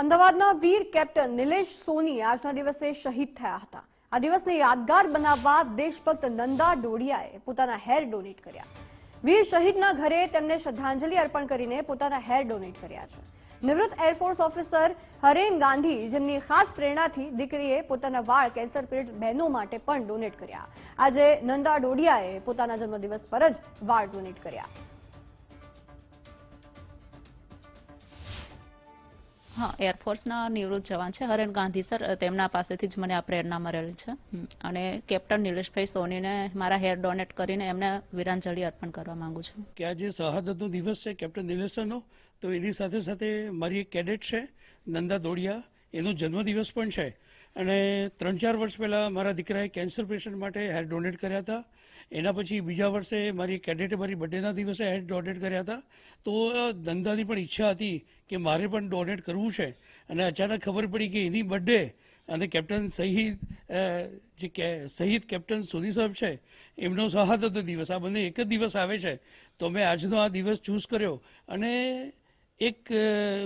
અમદાવાદના વીર કેપ્ટન નિલેશ સોની આજના દિવસે શહીદ થયા હતા. આ દિવસને યાદગાર બનાવવા દેશભક્ત નંદા ડોડિયાએ પોતાના હેર ડોનેટ કર્યા. વીર શહીદના ઘરે તેમને શ્રદ્ધાંજલિ અર્પણ કરીને પોતાના હેર ડોનેટ કર્યા છે. નિવૃત્ત એરફોર્સ ઓફિસર હરેન ગાંધી, જેમની ખાસ પ્રેરણાથી દીકરીએ પોતાના વાળ કેન્સર પીડિત બહેનો માટે પણ ડોનેટ કર્યા. આજે નંદા ડોડિયાએ પોતાના જન્મદિવસ પર જ વાળ ડોનેટ કર્યા. હા એરફોર્સના નિવૃત્ત જવાન છે. હરેન ગાંધી સર, તેમના પાસેથી જ મને આ પ્રેરણા મળેલી છે. અને કેપ્ટન નિલેશભાઈ સોનીને મારા હેર ડોનેટ કરીને એમને વિરાંજલિ અર્પણ કરવા માંગુ છું. કે આજે શહાદતનો દિવસ છે, કેપ્ટન નિલેશનો, તો એની સાથે સાથે મારી એક કેડેટ છે, નંદા દોડિયા. એનો જન્મદિવસ પણ છે. અને ત્રણ ચાર વર્ષ પહેલાં મારા દીકરાએ કેન્સર પેશન્ટ માટે હેર ડોનેટ કર્યા હતા. એના પછી બીજા વર્ષે મારી કેડેટે મારી બર્થડેના દિવસે હેર ડોનેટ કર્યા હતા. તો ધંધાની પણ ઈચ્છા હતી કે મારે પણ ડોનેટ કરવું છે. અને અચાનક ખબર પડી કે એની બર્થડે અને કેપ્ટન શહીદ જે કે શહીદ કેપ્ટન સોની સાહેબ છે, એમનો શહાદતનો દિવસ. આ બંને એક જ દિવસ આવે છે. તો મેં આજનો આ દિવસ ચૂઝ કર્યો. અને એક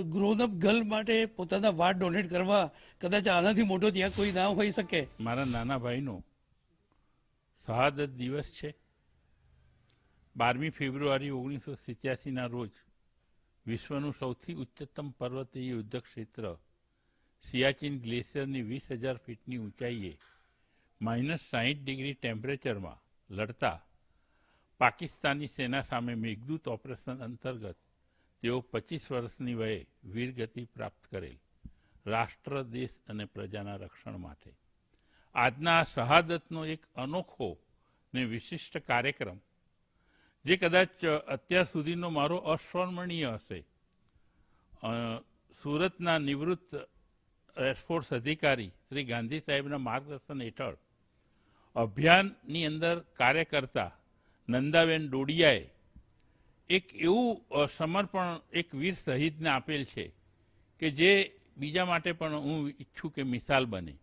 ગ્રોનઅપ ગર્લ માટે પોતાના વાળ ડોનેટ કરવા કદાચ આનાથી મોટો ત્યાં કોઈ ના હોઈ શકે. મારા નાના ભાઈનો શહાદત દિવસ છે. બારમી ફેબ્રુઆરી ઓગણીસો સિત્યાસીના રોજ વિશ્વનું સૌથી ઉચ્ચતમ પર્વતીય યુદ્ધ ક્ષેત્ર સિયાચીન ગ્લેશિયરની વીસ હજાર ફીટની ઊંચાઈએ માઇનસ સાહીઠ ડિગ્રી ટેમ્પરેચરમાં લડતા પાકિસ્તાની સેના સામે મેઘદૂત ઓપરેશન અંતર્ગત તેઓ પચીસ વર્ષની વયે વીરગતિ પ્રાપ્ત કરેલ રાષ્ટ્ર, દેશ અને પ્રજાના રક્ષણ માટે. આજના શહાદતનો એક અનોખો ને વિશિષ્ટ કાર્યક્રમ, જે કદાચ અત્યાર સુધીનો મારો અસ્મરણીય હશે. સુરતના નિવૃત્ત રેસફોર્સ અધિકારી શ્રી ગાંધી સાહેબના માર્ગદર્શન હેઠળ અભિયાનની અંદર કાર્ય કરતા નંદાબેન ડોડિયાએ એક એવું સમર્પણ એક વીર શહીદને આપેલ છે કે જે બીજા માટે પણ હું ઈચ્છું કે મિસાલ બને.